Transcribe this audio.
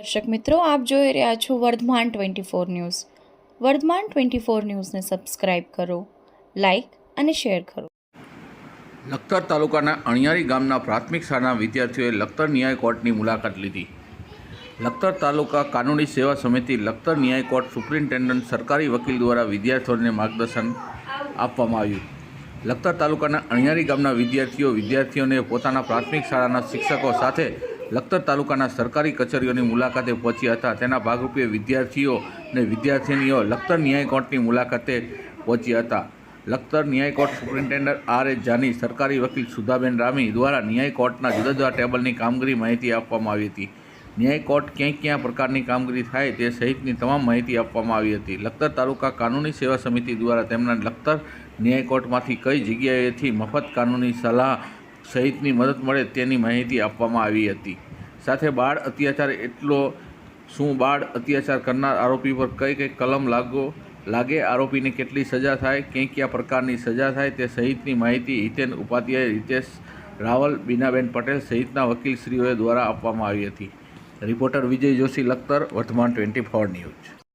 દર્શક મિત્રો, આપ જોઈ રહ્યા છો Vardhman twenty four news. Vardhman twenty four ન્યૂઝને સબસ્ક્રાઇબ કરો, લાઇક અને શેર કરો. લખતર તાલુકાના અણિયારી ગામના પ્રાથમિક શાળાના વિદ્યાર્થીઓએ લખતર ન્યાય કોર્ટની મુલાકાત લીધી. લખતર તાલુકા કાનૂની સેવા સમિતિ લખતર ન્યાય કોર્ટ સુપ્રિન્ટેન્ડન્ટ સરકારી વકીલ દ્વારા વિદ્યાર્થીઓને માર્ગદર્શન આપવામાં આવ્યું. લખતર તાલુકાના અણિયારી ગામના વિદ્યાર્થીઓ વિદ્યાર્થીઓને પોતાના પ્રાથમિક શાળાના શિક્ષકો સાથે લખતર તાલુકાના સરકારી કચેરીઓની મુલાકાતે પહોંચ્યા હતા. તેના ભાગરૂપે વિદ્યાર્થીઓ અને વિદ્યાર્થિનીઓ લખતર ન્યાય કોર્ટની મુલાકાતે પહોંચ્યા હતા. લખતર ન્યાય court superintendent R S Jani, સરકારી વકીલ સુધાબેન રામી દ્વારા ન્યાય કોર્ટના જુદા જુદા ટેબલની કામગીરી માહિતી આપવામાં આવી હતી. ન્યાય કોર્ટ ક્યાં ક્યાં પ્રકારની કામગીરી થાય તે સહિતની તમામ માહિતી આપવામાં આવી હતી. લખતર તાલુકા કાનૂની સેવા સમિતિ દ્વારા તેમના લખતર ન્યાય કોર્ટમાંથી કઈ જગ્યાએથી મફત કાનૂની સલાહ સહિતની મદદ મળે તેની માહિતી આપવામાં આવી હતી. સાથે બાળ અત્યાચાર એટલો શું બાળ અત્યાચાર કરનાર આરોપી પર કઈ કઈ કલમ લાગો, લાગે? આરોપીને કેટલી સજા થાય, ક્યાં કયા પ્રકારની સજા થાય તે સહિતની માહિતી હિતેન ઉપાધ્યાય હિતેશ રાવલ, બીનાબેન પટેલ સહિતના વકીલશ્રીઓ દ્વારા આપવામાં આવી હતી. Reporter Vijay Joshi Lakhtar, Vardhman twenty four news.